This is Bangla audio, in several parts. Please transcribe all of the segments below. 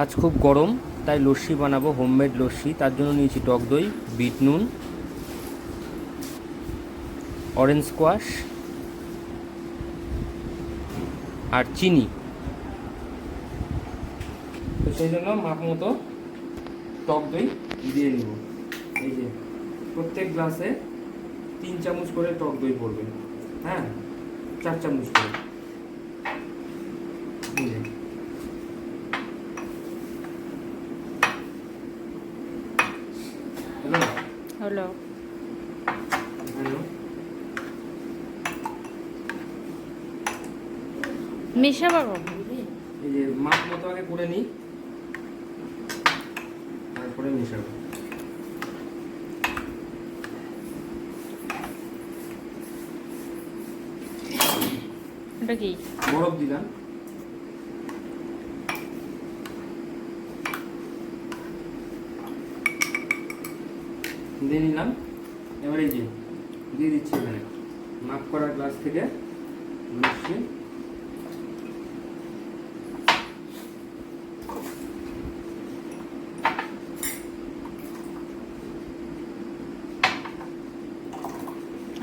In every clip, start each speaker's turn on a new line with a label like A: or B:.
A: আজ খুব গরম, তাই লস্যি বানাবো হোমমেড লস্যি। তার জন্য নিয়েছি টক দই, বিট নুন অরেঞ্জ স্কোয়াশ আর চিনি। তো সেই জন্য মাপ মতো টক দই দিয়ে নিব। এই যে, প্রত্যেক গ্লাসে তিন চামচ করে টক দই পড়বে। হ্যাঁ চার চামচ করে এই যে। হলো?
B: হলো? মেশাবো
A: এই যে মাপ মতো আগে করে নিই। তারপরে মেশাবো
B: এটা কি?
A: বরফ দিলাম। দিয়ে নিলাম। এবার এই যে দিয়ে দিচ্ছি এখানে। মাপ করা গ্লাস থেকে মিশিয়ে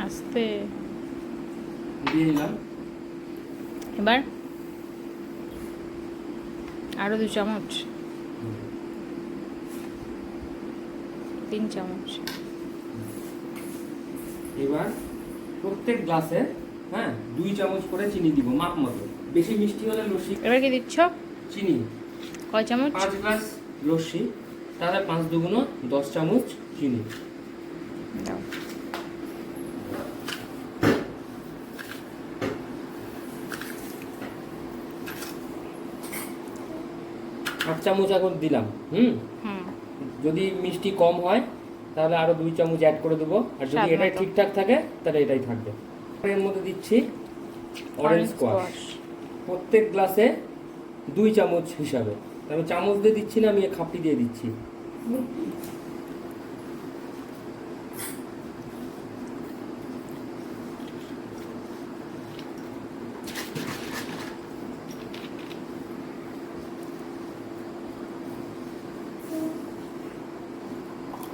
B: আস্তে।
A: দিয়ে নিলাম।
B: এবার আরও দু চামচ। তিন চামচ।
A: এবার প্রত্যেক গ্লাসে হ্যাঁ দুই চামচ করে চিনি দিব মাপ মতো। বেশি মিষ্টি হলে লস্যি।
B: এবার কি দিচ্ছ?
A: চিনি।
B: কয় চামচ?
A: পাঁচ গ্লাস লস্যি তাহলে পাঁচ দুগুণ দশ চামচ চিনি।
B: দাও।
A: আট চামচ এখন দিলাম হুম। যদি মিষ্টি কম হয় তাহলে আরও দুই চামচ অ্যাড করে দেবো। আর যদি এটাই ঠিকঠাক থাকে তাহলে এটাই থাকবে। এর মধ্যে দিচ্ছি অরেঞ্জ স্কোয়াশ প্রত্যেক গ্লাসে দুই চামচ হিসাবে। আমি চামচ দিয়ে দিচ্ছি না আমি খাপটি দিয়ে দিচ্ছি।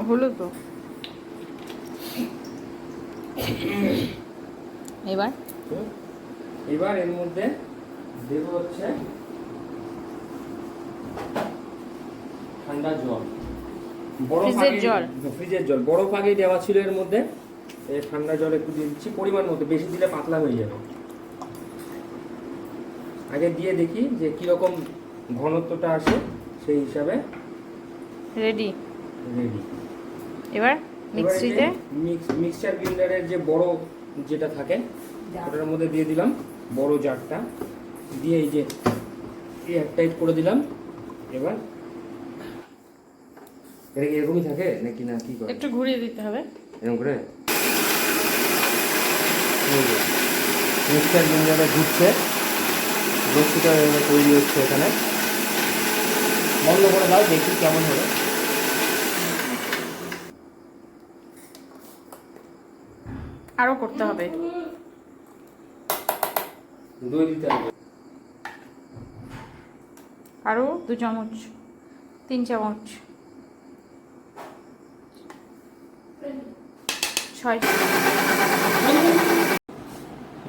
B: হলো তো। এবার?
A: এবার এর মধ্যে দেব হচ্ছে ঠান্ডা জল। বরফ
B: ফ্রিজের জল?
A: ফ্রিজের জল। বরফ আগে দেওয়া ছিল এর মধ্যে। এই ঠান্ডা জল একটু দিয়ে দিচ্ছি পরিমাণ মতো বেশি দিলে পাতলা হয়ে যাবে। আগে দিয়ে দেখি যে কীরকম ঘনত্বটা আসে সেই হিসাবে
B: রেডি
A: রেডি
B: এবার মিক্সিতে
A: মিক্সচার গ্রাইন্ডারের যে বড় যেটা থাকে ওটার মধ্যে দিয়ে দিলাম বড় জারটা। দিয়ে এই যে এয়ার টাইট করে দিলাম। এবার এটা কি এরকমই থাকে নাকি না কি করে?
B: একটু ঘুরিয়ে দিতে হবে।
A: এরকম করে? মিক্সচার গ্রাইন্ডারে ঘুরছে। লস্যিটা তৈরি হচ্ছে এখানে। বন্ধ করে দাও দেখি কেমন হবে
B: আরও করতে হবে।
A: দই দিতে হবে
B: আরও দু চামচ তিন চামচ ছয়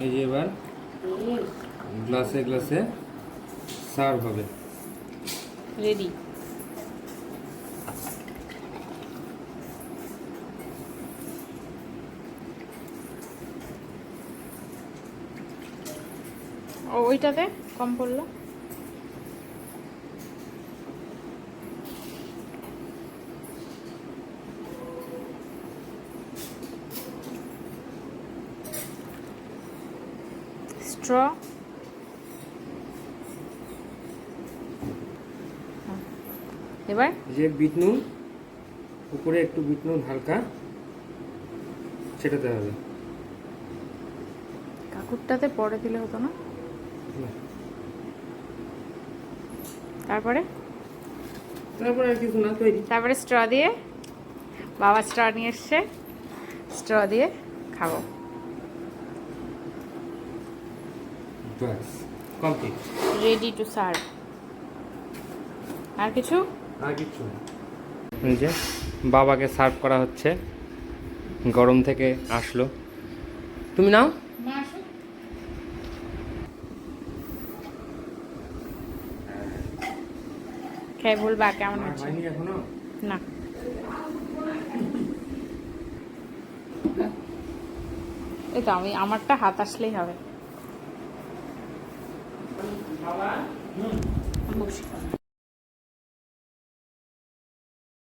A: এই যে এবার গ্লাসে গ্লাসে সার্ভ হবে।
B: রেডি। ও ওইটাতে কম পড়ল। স্ট্র। এবার?
A: যে বিট নুন উপরে একটু বিট নুন হালকা ছেটাতে হবে।
B: কাকুরটাতে পরে দিলে হতো না? তারপরে?
A: তারপরে আর কিছু না তৈরি।
B: তারপরে স্ট্র দিয়ে বাবা স্ট্র নিয়ে এসছে। স্ট্র দিয়ে খাব।
A: কমপ্লিট
B: রেডি টু সার্ভ আর কিছু?
A: আর এই যে বাবাকে সার্ভ করা হচ্ছে। গরম থেকে আসলো। তুমি নাও।
B: খেয়ে বলবা কেমন আছে না। এই তো আমি আমারটা হাত আসলেই হবে। বসি।